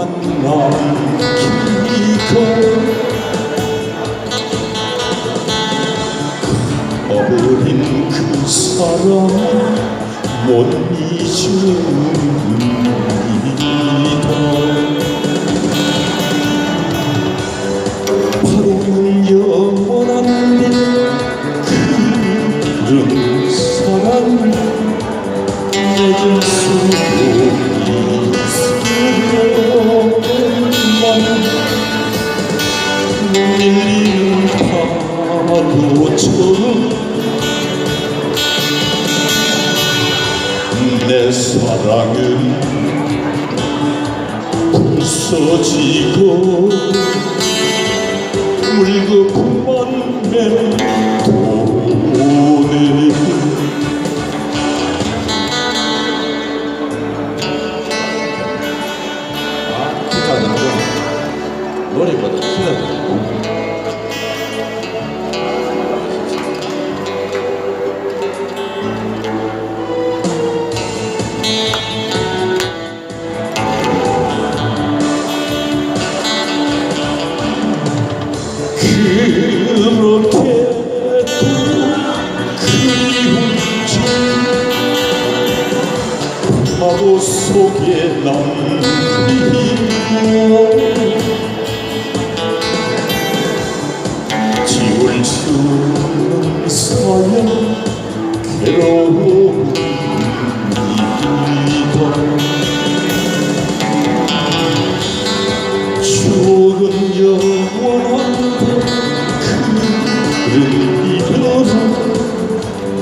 건너 길이고 버린 그 사람 못 잊습니다 바로 영원한 그런 사람. 내줄 수 밀리는 파도처럼 내 사랑은 부서지고 물거품만 맴도네 아, 키가 나도 노래보다 키가 더 속에 남기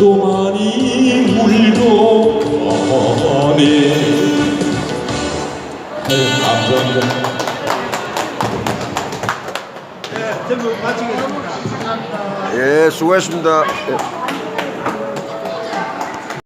파도만이 울고 가네 아유, 감사합니다. 예, 수고했습니다. 예.